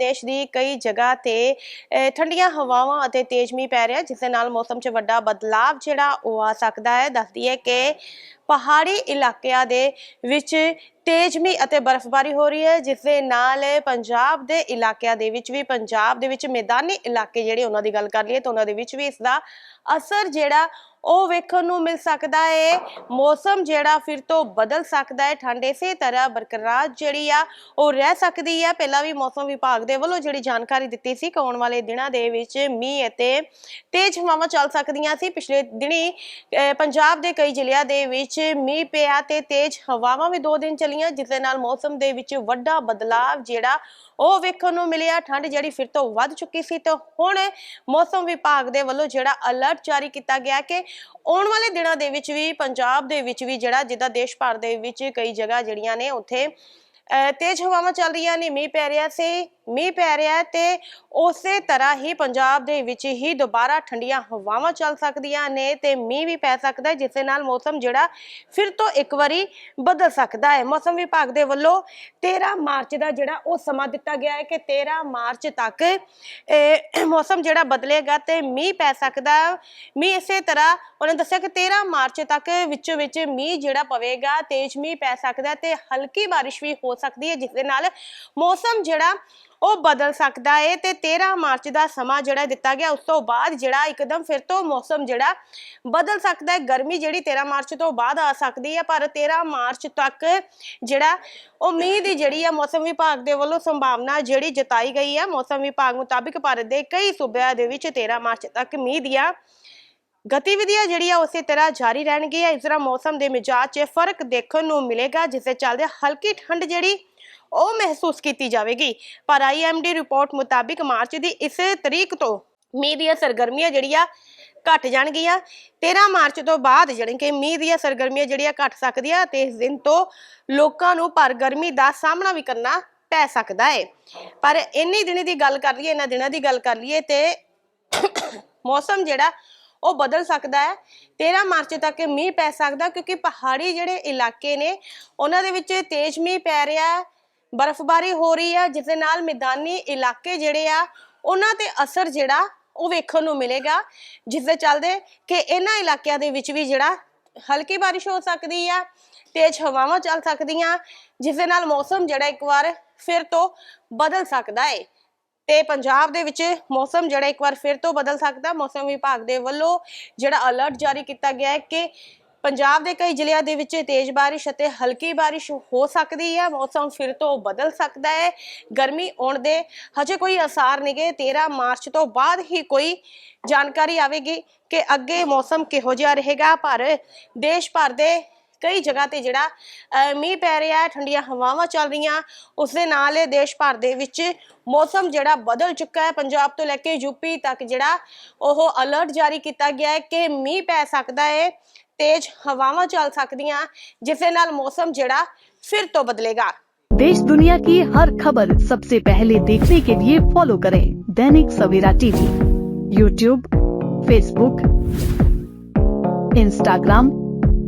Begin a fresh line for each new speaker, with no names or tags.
ਦੇਸ਼ ਦੀ ਕਈ ਜਗ੍ਹਾ ਤੇ ਅਹ, ਠੰਡੀਆਂ ਹਵਾਵਾਂ ਅਤੇ ਤੇਜ਼ ਮੀਂਹ ਪੈ ਰਿਹਾ ਜਿਸ ਦੇ ਨਾਲ ਮੌਸਮ 'ਚ ਵੱਡਾ ਬਦਲਾਵ ਜਿਹੜਾ ਉਹ ਆ ਸਕਦਾ ਹੈ। ਦੱਸਦੀ ਹੈ ਕਿ ਪਹਾੜੀ ਇਲਾਕਿਆਂ ਦੇ ਵਿੱਚ ਤੇਜ਼ ਮੀਂਹ ਅਤੇ ਬਰਫ਼ਬਾਰੀ ਹੋ ਰਹੀ ਹੈ ਜਿਸ ਦੇ ਨਾਲ ਪੰਜਾਬ ਦੇ ਇਲਾਕਿਆਂ ਦੇ ਵਿੱਚ ਵੀ ਪੰਜਾਬ ਦੇ ਵਿੱਚ ਮੈਦਾਨੀ ਇਲਾਕੇ ਜਿਹੜੇ ਉਹਨਾਂ ਦੀ ਗੱਲ ਕਰ ਲਈਏ ਤਾਂ ਉਹਨਾਂ ਦੇ ਵਿੱਚ ਵੀ ਇਸ ਦਾ ਅਸਰ ਜਿਹੜਾ ਉਹ ਵੇਖਣ ਨੂੰ ਮਿਲ ਸਕਦਾ ਹੈ ਮੌਸਮ ਜਿਹੜਾ ਫਿਰ ਤੋਂ ਬਦਲ ਸਕਦਾ ਹੈ ਠੰਡ ਇਸੇ ਤਰ੍ਹਾਂ ਬਰਕਰਾਰ ਜਿਹੜੀ ਆ, ਉਹ ਰਹਿ ਸਕਦੀ ਹੈ ਪਹਿਲਾਂ ਵੀ ਮੌਸਮ ਵਿਭਾਗ ਦੇ ਵੱਲੋਂ ਜਿਹੜੀ ਜਾਣਕਾਰੀ ਦਿੱਤੀ ਸੀ ਕਿ ਆਉਣ ਵਾਲੇ ਦਿਨਾਂ ਦੇ ਵਿੱਚ ਮੀਂਹ ਅਤੇ ਤੇਜ਼ ਹਵਾਵਾਂ ਚੱਲ ਸਕਦੀਆਂ ਸੀ। ਪਿਛਲੇ ਦਿਨੀ ਪੰਜਾਬ ਦੇ ਕਈ ਜ਼ਿਲ੍ਹਿਆਂ ਦੇ ਵਿੱਚ ਮੀਂਹ ਪਿਆ ਤੇ ਤੇਜ਼ ਹਵਾਵਾਂ ਵੀ ਦੋ ਦਿਨ ਚੱਲੀਆਂ, ਜਿਸ ਦੇ ਨਾਲ ਮੌਸਮ ਦੇ ਵਿੱਚ ਵੱਡਾ ਬਦਲਾਵ ਜਿਹੜਾ, ਉਹ ਵੇਖਣ ਨੂੰ ਮਿਲਿਆ। ਠੰਡ ਜਿਹੜੀ ਫਿਰ ਤੋਂ ਵੱਧ ਚੁੱਕੀ ਸੀ ਤੇ ਹੁਣ ਮੌਸਮ ਵਿਭਾਗ ਦੇ ਵੱਲੋਂ ਜਿਹੜਾ ਅਲਰਟ ਜਾਰੀ ਕੀਤਾ ਗਿਆ ਕਿ ਆਉਣ ਵਾਲੇ ਦਿਨਾਂ ਦੇ ਵਿੱਚ ਵੀ, ਪੰਜਾਬ ਦੇ ਵਿੱਚ ਵੀ ਜਿਹੜਾ, ਜਿੱਦਾਂ ਦੇਸ਼ ਭਰ ਦੇ ਵਿੱਚ ਕਈ ਜਗ੍ਹਾ ਜਿਹੜੀਆਂ ਨੇ, ਉੱਥੇ ਤੇਜ਼ ਹਵਾਵਾਂ ਚੱਲ ਰਹੀਆਂ ਨੇ, ਮੀਂਹ ਪੈ ਰਿਹਾ ਸੀ, ਮੀਂਹ ਪੈ ਰਿਹਾ ਹੈ ਤੇ ਉਸੇ ਤਰ੍ਹਾਂ ਹੀ ਪੰਜਾਬ ਦੇ ਵਿੱਚ ਹੀ ਦੁਬਾਰਾ ਠੰਡੀਆਂ ਹਵਾਵਾਂ ਚੱਲ ਸਕਦੀਆਂ ਨੇ ਤੇ ਮੀਂਹ ਵੀ ਪੈ ਸਕਦਾ ਹੈ, ਜਿਸ ਨਾਲ ਮੌਸਮ ਜਿਹੜਾ ਫਿਰ ਤੋਂ ਇੱਕ ਵਾਰੀ ਬਦਲ ਸਕਦਾ ਹੈ। ਮੌਸਮ ਵਿਭਾਗ ਦੇ ਵੱਲੋਂ 13 ਮਾਰਚ ਦਾ ਜਿਹੜਾ ਉਹ ਸਮਾਂ ਦਿੱਤਾ ਗਿਆ ਹੈ ਕਿ 13 ਮਾਰਚ ਤੱਕ ਮੌਸਮ ਜਿਹੜਾ ਬਦਲੇਗਾ ਤੇ ਮੀਂਹ ਪੈ ਸਕਦਾ ਮੀਂਹ ਇਸੇ ਤਰ੍ਹਾਂ ਉਹਨੇ ਦੱਸਿਆ ਕਿ 13 ਮਾਰਚ ਤੱਕ ਵਿੱਚੋਂ ਵਿੱਚ ਮੀਂਹ ਜਿਹੜਾ ਪਵੇਗਾ, ਤੇਜ਼ ਮੀਂਹ ਪੈ ਸਕਦਾ ਤੇ ਹਲਕੀ ਬਾਰਿਸ਼ ਵੀ ਹੋ ਸਕਦੀ ਹੈ ਜਿਸ ਦੇ ਨਾਲ ਮੌਸਮ ਜਿਹੜਾ ਉਹ ਬਦਲ ਸਕਦਾ ਹੈ ਤੇ 13 ਮਾਰਚ ਦਾ ਸਮਾਂ ਜਿਹੜਾ ਦਿੱਤਾ ਗਿਆ, ਉਸ ਤੋਂ ਬਾਅਦ ਜਿਹੜਾ ਇੱਕਦਮ ਫਿਰ ਤੋਂ ਮੌਸਮ ਜਿਹੜਾ ਬਦਲ ਸਕਦਾ ਹੈ, ਗਰਮੀ ਜਿਹੜੀ 13 ਮਾਰਚ ਤੋਂ ਬਾਅਦ ਆ ਸਕਦੀ ਹੈ, ਪਰ 13 ਮਾਰਚ ਤੱਕ ਜਿਹੜਾ ਉਹ ਮੀਂਹ ਦੀ ਜਿਹੜੀ ਹੈ ਮੌਸਮ ਵਿਭਾਗ ਦੇ ਵੱਲੋਂ ਸੰਭਾਵਨਾ ਜਿਹੜੀ ਜਤਾਈ ਗਈ ਹੈ ਮੌਸਮ ਵਿਭਾਗ ਮੁਤਾਬਿਕ ਭਾਰਤ ਦੇ ਕਈ ਸੂਬਿਆਂ ਦੇ ਵਿੱਚ 13 ਮਾਰਚ ਤੱਕ ਮੀਂਹ ਦੀਆਂ ਗਤੀਵਿਧੀਆਂ ਜਿਹੜੀਆਂ ਉਸੇ ਤਰ੍ਹਾਂ ਜਾਰੀ ਰਹਿਣਗੀਆਂ। ਇਸ ਤਰ੍ਹਾਂ ਮੌਸਮ ਦੇ ਮਿਜਾਜ 'ਚ ਫ਼ਰਕ ਦੇਖਣ ਨੂੰ ਮਿਲੇਗਾ, ਜਿਸ ਦੇ ਚੱਲਦੇ ਹਲਕੀ ਠੰਡ ਜਿਹੜੀ ਉਹ ਮਹਿਸੂਸ ਕੀਤੀ ਜਾਵੇਗੀ। ਪਰ ਆਈਐਮਡੀ ਰਿਪੋਰਟ ਮੁਤਾਬਿਕ ਮਾਰਚ ਦੀ ਇਸ ਤਰੀਕ ਤੋਂ ਮੀਂਹ ਦੀਆਂ ਸਰਗਰਮੀਆਂ ਜਿਹੜੀਆਂ ਘਟ ਜਾਣਗੀਆਂ। 13 ਮਾਰਚ ਤੋਂ ਬਾਅਦ ਜਿਹੜੀ ਕਿ ਮੀਂਹ ਦੀਆਂ ਸਰਗਰਮੀਆਂ ਜਿਹੜੀਆਂ ਘਟ ਸਕਦੀਆਂ ਤੇ ਇਸ ਦਿਨ ਤੋਂ ਲੋਕਾਂ ਨੂੰ ਪਰ ਗਰਮੀ ਦਾ ਸਾਹਮਣਾ ਵੀ ਕਰਨਾ ਪੈ ਸਕਦਾ ਹੈ ਪਰ ਇੰਨੀ ਦਿਨੀ ਦੀ ਗੱਲ ਕਰ ਲਈਏ ਇਹਨਾਂ ਦਿਨਾਂ ਦੀ ਗੱਲ ਕਰ ਲਈਏ ਤੇ ਮੌਸਮ ਜਿਹੜਾ ਉਹ ਬਦਲ ਸਕਦਾ ਹੈ। 13 ਮਾਰਚ ਤੱਕ ਮੀਂਹ ਪੈ ਸਕਦਾ ਕਿਉਂਕਿ ਪਹਾੜੀ ਜਿਹੜੇ ਇਲਾਕੇ ਨੇ, ਉਹਨਾਂ ਦੇ ਵਿੱਚ ਤੇਜ਼ ਮੀਂਹ ਪੈ ਰਿਹਾ ਹੈ, ਬਰਫ਼ਬਾਰੀ ਹੋ ਰਹੀ ਹੈ, ਜਿਸ ਦੇ ਨਾਲ ਮੈਦਾਨੀ ਇਲਾਕੇ ਜਿਹੜੇ ਆ, ਉਹਨਾਂ ਤੇ ਅਸਰ ਜਿਹੜਾ ਉਹ ਵੇਖਣ ਨੂੰ ਮਿਲੇਗਾ। ਜਿਸ ਦੇ ਚੱਲਦੇ ਕਿ ਇਹਨਾਂ ਇਲਾਕਿਆਂ ਦੇ ਵਿੱਚ ਵੀ ਜਿਹੜਾ ਹਲਕੀ ਬਾਰਿਸ਼ ਹੋ ਸਕਦੀ ਆ, ਤੇਜ਼ ਹਵਾਵਾਂ ਚੱਲ ਸਕਦੀਆਂ, ਜਿਸ ਦੇ ਨਾਲ ਮੌਸਮ ਜਿਹੜਾ ਇੱਕ ਵਾਰ ਫਿਰ ਤੋਂ ਬਦਲ ਸਕਦਾ ਹੈ ਤੇ ਪੰਜਾਬ ਦੇ ਵਿੱਚ ਮੌਸਮ ਜਿਹੜਾ ਇੱਕ ਵਾਰ ਫਿਰ ਤੋਂ ਬਦਲ ਸਕਦਾ, ਮੌਸਮ ਵਿਭਾਗ ਦੇ ਵੱਲੋਂ ਜਿਹੜਾ ਅਲਰਟ ਜਾਰੀ ਕੀਤਾ ਗਿਆ ਹੈ ਕਿ ਪੰਜਾਬ ਦੇ ਕਈ ਜ਼ਿਲ੍ਹਿਆਂ ਦੇ ਵਿੱਚ ਤੇਜ਼ ਬਾਰਿਸ਼ ਅਤੇ ਹਲਕੀ ਬਾਰਿਸ਼ ਹੋ ਸਕਦੀ ਹੈ, ਮੌਸਮ ਫਿਰ ਤੋਂ ਬਦਲ ਸਕਦਾ ਹੈ, ਗਰਮੀ ਆਉਣ ਦੇ ਹਜੇ ਕੋਈ ਅਸਾਰ ਨਹੀਂਗੇ 13 ਮਾਰਚ ਤੋਂ ਬਾਅਦ ਹੀ ਕੋਈ ਜਾਣਕਾਰੀ ਆਵੇਗੀ ਕਿ ਅੱਗੇ ਮੌਸਮ ਕਿਹੋ ਜਿਹਾ ਰਹੇਗਾ, ਪਰ ਦੇਸ਼ ਭਰ ਦੇ ਕਈ ਜਗ੍ਹਾ ਤੇ ਜਿਹੜਾ ਅਹ, ਮੀਂਹ ਪੈ ਰਿਹਾ ਹੈ ਠੰਡੀਆਂ ਹਵਾਵਾਂ ਚੱਲ ਰਹੀਆਂ ਉਸ ਦੇ ਨਾਲ ਇਹ ਦੇਸ਼ ਭਰ ਦੇ ਵਿੱਚ ਮੌਸਮ ਜਿਹੜਾ ਬਦਲ ਚੁੱਕਾ ਹੈ ਪੰਜਾਬ ਤੋਂ ਲੈ ਕੇ ਯੂਪੀ ਤੱਕ ਜਿਹੜਾ ਉਹ ਅਲਰਟ ਜਾਰੀ ਕੀਤਾ ਗਿਆ ਹੈ ਕਿ ਮੀਂਹ ਪੈ ਸਕਦਾ ਹੈ ਤੇਜ਼ ਹਵਾਵਾਂ ਚੱਲ ਸਕਦੀਆਂ ਜਿਸ ਦੇ ਨਾਲ ਮੌਸਮ ਜਿਹੜਾ ਫਿਰ ਤੋਂ ਬਦਲੇਗਾ
देश दुनिया की हर खबर सबसे पहले देखने के लिए फॉलो करें Dainik Savera TV YouTube Facebook Instagram